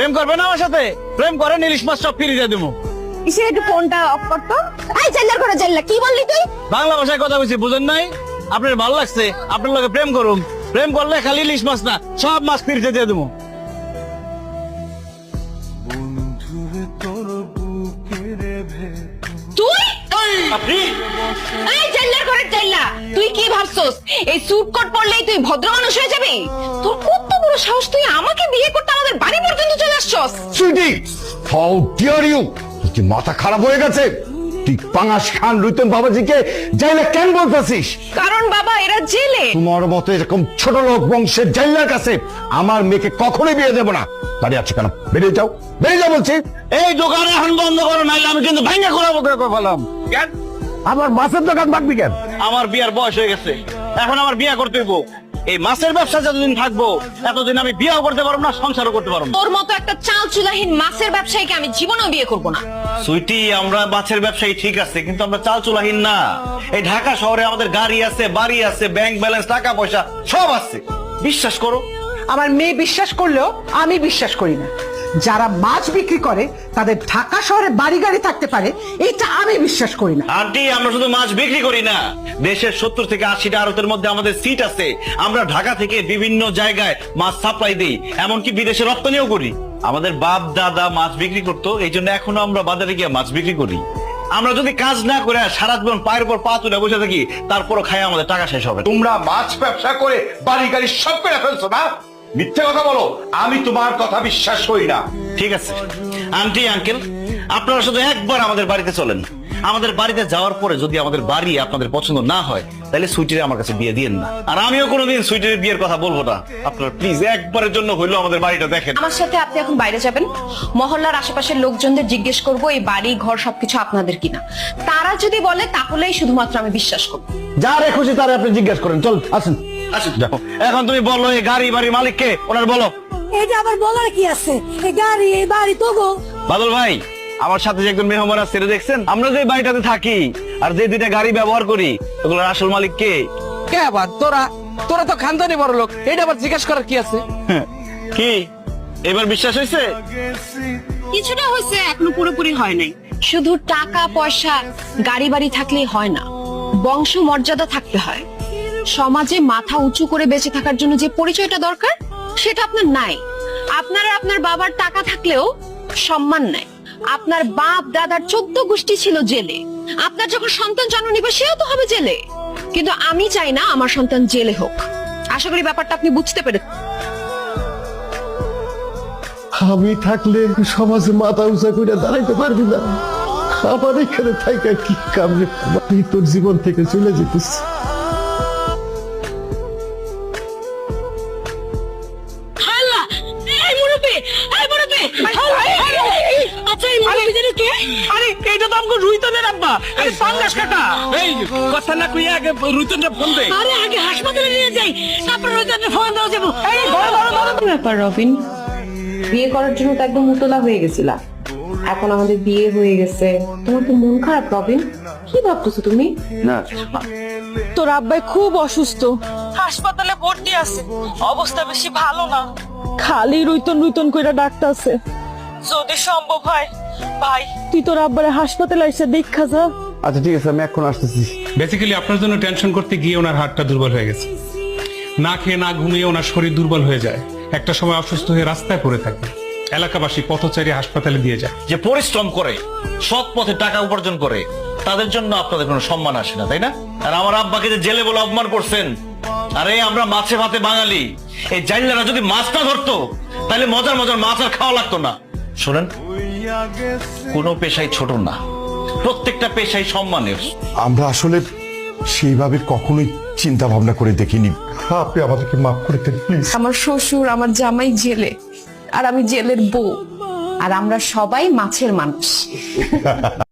প্রেম করবে না আমার সাথে? প্রেম করে ইলিশ মাছ সব ফিরিয়ে দেবো। একটু ফোনটা অফ করতো জেল্লার করে জেল্লা কি বললি তুই? বাংলা ভাষায় কথা বলছি বুঝেন নাই? আপনার ভালো লাগছে আপনার লগে প্রেম করুম। প্রেম করলে খালি ইলিশ মাছ না সব মাছ ফিরিয়ে দিয়ে দেবো। তুই? আপনি? করে ভাবছস এই স্যুট কোট পরলেই তুই ভদ্র মানুষ হয়ে যাবি? তোর কত বড় সাহস তুই আমাকে বিয়ে করতে আমাদের বাড়ি পর্যন্ত চলে আসছস। সুইটি হাউ ডিয়ার ইউ কি মাথা খারাপ হয়ে গেছে। তুই পাঙাশ খান রুতন বাবাজিকে জাইলে কেন বলতেছিস? কারণ বাবা এরা জেলে। তোমার মতো এরকম ছোট লোক বংশের জাইলার কাছে আমার মেয়েকে কখনোই বিয়ে দেবো না। দাঁড়িয়ে আছে কেন? বেরিয়ে যাও। বেরিয়ে যাও বলছি। এই দোকানে এখন বন্ধ করো নাইলে আমি কিন্তু ভাঙ্গা করাবো করে ফেলাম কেন? আমার মাছের দোকান বাঁধবি কেন? আমার বিয়ার বয়স হয়ে গেছে। এখন আমার বিয়া করতে হইব। এই মাছের ব্যবসা যতদিন থাকব এতদিন আমি বিয়াও করতে পারব না সংসারও করতে পারব তোর মতো একটা চাল চুলাহীন মাছের ব্যবসায়ীকে আমি জীবনেও বিয়ে করব না। সুইটি আমরা মাছের ব্যবসায়ী ঠিক আছে কিন্তু আমরা চাল চুলাহীন না। এই ঢাকা শহরে আমাদের গাড়ি আছে বাড়ি আছে ব্যাংক ব্যালেন্স টাকা পয়সা সব আছে। বিশ্বাস করো। আমার মেয়ে বিশ্বাস করলেও আমি বিশ্বাস করি না। যারা মাছ বিক্রি করে তাদের ঢাকা শহরে বাড়ি গাড়ি থাকতে পারে এটা আমি বিশ্বাস করি না। আন্টি আমরা শুধু মাছ বিক্রি করি না। দেশের সত্তর থেকে আশিটা আড়তের মধ্যে আমাদের সিট আছে। আমরা ঢাকা থেকে বিভিন্ন জায়গায় মাছ সাপ্লাই দিই এমনকি বিদেশে রপ্তানিও করি। আমাদের বাপ দাদা মাছ বিক্রি করতো এই জন্য এখনও আমরা বাজারে গিয়ে মাছ বিক্রি করি। আমরা যদি কাজ না করে সারা জীবন পায়ের উপর পা তুলে বসে থাকি তারপরও খাই আমাদের টাকা শেষ হবে। তোমরা মাছ ব্যবসা করে বাড়ি গাড়ি সব করে ফেলছো না? মিথ্যে কথা বলো। আমি তোমার কথা বিশ্বাস করি না। ঠিক আছে? আন্টি আঙ্কেল আপনারা শুধু একবার আমাদের বাড়িতে চলেন। আমাদের বাড়িতে যাওয়ার পরে যদি আমাদের বাড়ি আপনাদের পছন্দ না হয় তাহলে সুইটির আমার কাছে বিয়ে দিয়েন না। আর আমিও কোনোদিন সুইটির বিয়ের কথা বলব না। আপনারা প্লিজ একবারের জন্য হইল আমাদের বাড়িটা দেখেন। আমার সাথে আপনি এখন বাইরে যাবেন? মহল্লার আশেপাশের লোকজনদের জিজ্ঞেস করব এই বাড়ি ঘর সবকিছু আপনাদের কিনা? তারা যদি বলে তাহলেই শুধুমাত্র আমি বিশ্বাস করব। যারে খুশি তারে আপনি জিজ্ঞাসা করেন। চল আসেন। এখন তুমি বলো এই গাড়ি বাড়ির মালিককে ওনার বলো। এটা আবার বলার কি আছে? এই গাড়ি এই বাড়ি তো গো। বাদল ভাই আমার সাথে যে একজন মেহমান আছে সেটা দেখছেন? আমরা যে বাড়িটাতে থাকি আর যে দুইটা গাড়ি ব্যবহার করি ওগুলোর আসল মালিক কে? কে আবার? তোরা? তোরা তো খানদানি বড় লোক। এটা আবার জিজ্ঞেস করার কি আছে? কি? এবার বিশ্বাস হয়েছে? কিছুটা হয়েছে এখনও পুরোপুরি হয় নাই। শুধু টাকা পয়সা গাড়ি বাড়ি থাকলেই হয় না। বংশ মর্যাদা থাকতে হয়। সমাজে মাথা উঁচু করে বেঁচে থাকার জন্য যে পরিচয়টা দরকার, সেটা আপনার নাই। আপনার আপনার বাবার টাকা থাকলেও সম্মান নাই। আপনার বাপ, দাদার চোদ্দ গোষ্ঠী ছিল জেলে। আপনার যখন সন্তান জন্ম নিবে, সেও তো হবে জেলে। কিন্তু আমি চাই না আমার সন্তান জেলে হোক। আশা করি ব্যাপারটা আপনি বুঝতে পেরেছেন। আমি থাকলে সমাজে মাথা উঁচা করে দাঁড়াইতে পারবি না। আমার এখানে থাকা কি কাম তোর জীবন থেকে চলে যেতেছি। তো আমাকে রুইতনের আব্বা। আরে পাঙ্গাস কাটা এই কথা না কইয়া আগে রুইতনটা ফোন দে। আরে আগে হাসপাতালে নিয়ে যাই তারপর হয়তো ফোন দেওয়া যাব। এই ব্যাপার রবিন? বিয়ে করার জন্য তো একদম উতলা হয়ে গেছিলা। এখন আমাদের বিয়ে হয়ে গেছে। তোমার তো মন খারাপ রবিন? কি ভাবতেছো তুমি? না। তোর আব্বাই খুব অসুস্থ। হাসপাতালে ভর্তি আছে। অবস্থা বেশি ভালো না। খালি রুইতন রুইতন কইরা ডাকতাছে। যদি সম্ভব হয় ভাই। তুই তোর আব্বারে হাসপাতালে এসে দেখা যা। আচ্ছা ঠিক আছে আমি এখন আসতেছি। বেসিক্যালি আপনার জন্য টেনশন করতে গিয়ে ওনার হাতটা দুর্বল হয়ে গেছে। না খেয়ে না ঘুমিয়ে ওনার শরীর দুর্বল হয়ে যায়। একটা সময় অসুস্থ হয়ে রাস্তায় পড়ে থাকে। এলাকাবাসী পথচারী হাসপাতালে দিয়ে যায়। যে পরিশ্রম করে সৎ পথে টাকা উপার্জন করে তাদের জন্য আপনাদের কোনো সম্মান আসে না তাই না? আর আমার আব্বাকে যে জেলে বলে অপমান করছেন আরে আমরা মাছে ভাতে বাঙালি। এই জাইলারা যদি মাছ না ধরতো তাহলে মজার মজার মাছ আর খাওয়া লাগতো না। শোনেন কোনো পেশাই ছোট না। প্রত্যেকটা পেশাই সম্মানের। আমরা আসলে সেইভাবে কখনোই চিন্তা ভাবনা করে দেখিনি। আপনি আমাদেরকে মাফ করে দেন প্লিজ আমার শ্বশুর আমার জামাই জেলে আর আমি জেলের বউ। আর আমরা সবাই মাছের মানুষ।